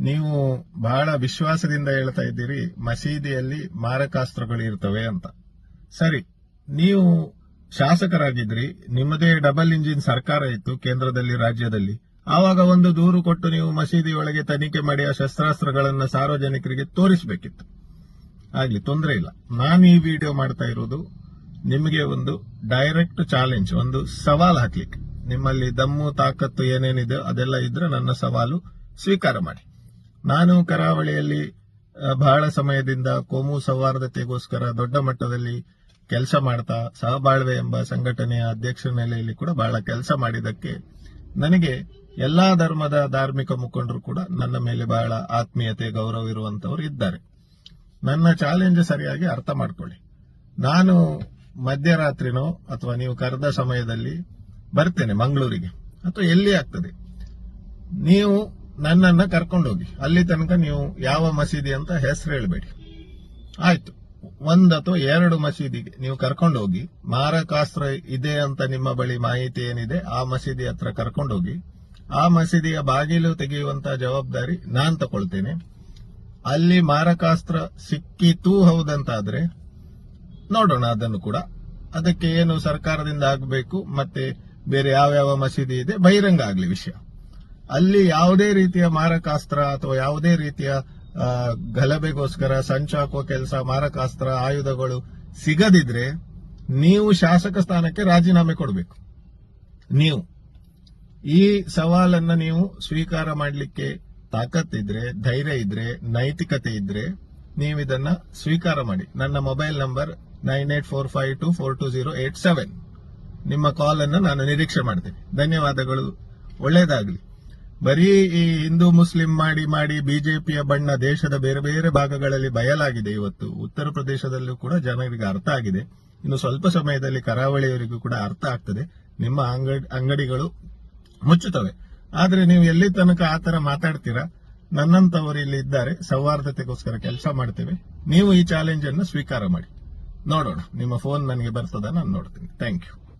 ನೀವು ಬಹಳ ವಿಶ್ವಾಸದಿಂದ ಹೇಳ್ತಾ ಇದ್ದೀರಿ, ಮಸೀದಿಯಲ್ಲಿ ಮಾರಕಾಸ್ತ್ರಗಳು ಇರ್ತವೆ ಅಂತ. ಸರಿ, ನೀವು ಶಾಸಕರಾಗಿದ್ರಿ, ನಿಮ್ಮದೇ ಡಬಲ್ ಇಂಜಿನ್ ಸರ್ಕಾರ ಇತ್ತು ಕೇಂದ್ರದಲ್ಲಿ, ರಾಜ್ಯದಲ್ಲಿ. ಆವಾಗ ಒಂದು ದೂರು ಕೊಟ್ಟು ನೀವು ಮಸೀದಿ ಒಳಗೆ ತನಿಖೆ ಮಾಡಿ ಆ ಶಸ್ತ್ರಾಸ್ತ್ರಗಳನ್ನು ಸಾರ್ವಜನಿಕರಿಗೆ ತೋರಿಸಬೇಕಿತ್ತು. ಆಗ್ಲಿ, ತೊಂದರೆ ಇಲ್ಲ. ನಾನು ಈ ವಿಡಿಯೋ ಮಾಡ್ತಾ ಇರೋದು ನಿಮಗೆ ಒಂದು ಡೈರೆಕ್ಟ್ ಚಾಲೆಂಜ್ ಒಂದು ಸವಾಲು ಹಾಕ್ಲಿಕ್ಕೆ. ನಿಮ್ಮಲ್ಲಿ ದಮ್ಮು, ತಾಕತ್ತು ಏನೇನಿದೆ ಅದೆಲ್ಲ ಇದ್ರೆ ನನ್ನ ಸವಾಲು ಸ್ವೀಕಾರ ಮಾಡಿ. ನಾನು ಕರಾವಳಿಯಲ್ಲಿ ಬಹಳ ಸಮಯದಿಂದ ಕೋಮು ಸೌಹಾರ್ದತೆಗೋಸ್ಕರ ದೊಡ್ಡ ಮಟ್ಟದಲ್ಲಿ ಕೆಲಸ ಮಾಡ್ತಾ, ಸಹಬಾಳ್ವೆ ಎಂಬ ಸಂಘಟನೆಯ ಅಧ್ಯಕ್ಷ ನೆಲೆಯಲ್ಲಿ ಕೂಡ ಬಹಳ ಕೆಲಸ ಮಾಡಿದ್ದಕ್ಕೆ ನನಗೆ ಎಲ್ಲಾ ಧರ್ಮದ ಧಾರ್ಮಿಕ ಮುಖಂಡರು ಕೂಡ ನನ್ನ ಮೇಲೆ ಬಹಳ ಆತ್ಮೀಯತೆ, ಗೌರವ ಇರುವಂತವರು ಇದ್ದಾರೆ. ನನ್ನ ಚಾಲೆಂಜ್ ಸರಿಯಾಗಿ ಅರ್ಥ ಮಾಡ್ಕೊಳ್ಳಿ. ನಾನು ಮಧ್ಯರಾತ್ರಿನೋ ಅಥವಾ ನೀವು ಕರೆದ ಸಮಯದಲ್ಲಿ ಬರ್ತೇನೆ ಮಂಗಳೂರಿಗೆ. ಅಥವಾ ಎಲ್ಲಿ ಆಗ್ತದೆ? ನೀವು ನನ್ನನ್ನ ಕರ್ಕೊಂಡೋಗಿ. ಅಲ್ಲಿ ತನಕ ನೀವು ಯಾವ ಮಸೀದಿ ಅಂತ ಹೆಸರು ಹೇಳಬೇಡಿ. ಆಯ್ತು. ಒಂದು ಅಥವಾ ಎರಡು ಮಸೀದಿಗೆ ನೀವು ಕರ್ಕೊಂಡೋಗಿ, ಮಾರಕಾಸ್ತ್ರ ಇದೆ ಅಂತ ನಿಮ್ಮ ಬಳಿ ಮಾಹಿತಿ ಏನಿದೆ, ಆ ಮಸೀದಿ ಹತ್ರ ಕರ್ಕೊಂಡೋಗಿ, ಆ ಮಸೀದಿಯ ಬಾಗಿಲು ತೆಗೆಯುವಂತಹ ಜವಾಬ್ದಾರಿ ನಾನ್ ತಕೊಳ್ತೇನೆ ಅಲ್ಲಿ ಮಾರಕಾಸ್ತ್ರ ಸಿಕ್ಕಿತೂ ಹೌದಂತಾದ್ರೆ ನೋಡೋಣ ಅದನ್ನು ಕೂಡ. ಅದಕ್ಕೆ ಏನು ಸರ್ಕಾರದಿಂದ ಆಗಬೇಕು, ಮತ್ತೆ ಬೇರೆ ಯಾವ್ಯಾವ ಮಸೀದಿ ಇದೆ, ಬಹಿರಂಗ ಆಗ್ಲಿ ವಿಷಯ. ಅಲ್ಲಿ ಯಾವುದೇ ರೀತಿಯ ಮಾರಕಾಸ್ತ್ರ ಅಥವಾ ಯಾವುದೇ ರೀತಿಯ ಗಲಭೆಗೋಸ್ಕರ ಸಂಚು ಹಾಕುವ ಕೆಲಸ, ಮಾರಕಾಸ್ತ್ರ, ಆಯುಧಗಳು ಸಿಗದಿದ್ರೆ ನೀವು ಶಾಸಕ ಸ್ಥಾನಕ್ಕೆ ರಾಜೀನಾಮೆ ಕೊಡಬೇಕು. ನೀವು. ಈ ಸವಾಲನ್ನ ನೀವು ಸ್ವೀಕಾರ ಮಾಡಲಿಕ್ಕೆ ತಾಕತ್ತಿದ್ರೆ, ಧೈರ್ಯ ಇದ್ರೆ, ನೈತಿಕತೆ ಇದ್ರೆ ನೀವು ಇದನ್ನ ಸ್ವೀಕಾರ ಮಾಡಿ. ನನ್ನ mobile number nine eight four five two four two zero eight seven. ನಿಮ್ಮ ಕಾಲ್ ಅನ್ನು ನಾನು ನಿರೀಕ್ಷೆ ಮಾಡ್ತೇನೆ. ಧನ್ಯವಾದಗಳು. ಒಳ್ಳೆಯದಾಗಲಿ ಬರೀ ಈ ಹಿಂದೂ ಮುಸ್ಲಿಂ ಮಾಡಿ ಮಾಡಿ ಬಿಜೆಪಿಯ ಬಣ್ಣ ದೇಶದ ಬೇರೆ ಬೇರೆ ಭಾಗಗಳಲ್ಲಿ ಬಯಲಾಗಿದೆ ಇವತ್ತು. ಉತ್ತರ ಪ್ರದೇಶದಲ್ಲೂ ಕೂಡ ಜನರಿಗೆ ಅರ್ಥ ಆಗಿದೆ. ಇನ್ನು ಸ್ವಲ್ಪ ಸಮಯದಲ್ಲಿ ಕರಾವಳಿಯವರಿಗೂ ಕೂಡ ಅರ್ಥ ಆಗ್ತದೆ. ನಿಮ್ಮ ಅಂಗಡಿ ಅಂಗಡಿಗಳು ಮುಚ್ಚುತ್ತವೆ. ಆದರೆ ನೀವು ಎಲ್ಲಿ ತನಕ ಆತರ ಮಾತಾಡ್ತೀರಾ? ನನ್ನಂತವರು ಇಲ್ಲಿ ಇದ್ದಾರೆ. ಸೌಹಾರ್ದತೆಗೋಸ್ಕರ ಕೆಲಸ ಮಾಡ್ತೇವೆ. ನೀವು ಈ ಚಾಲೆಂಜ್ ಅನ್ನು ಸ್ವೀಕಾರ ಮಾಡಿ. ನೋಡೋಣ. ನಿಮ್ಮ ಫೋನ್ ನನಗೆ ಬರ್ತದ? ನಾನು ನೋಡ್ತೀನಿ. Thank you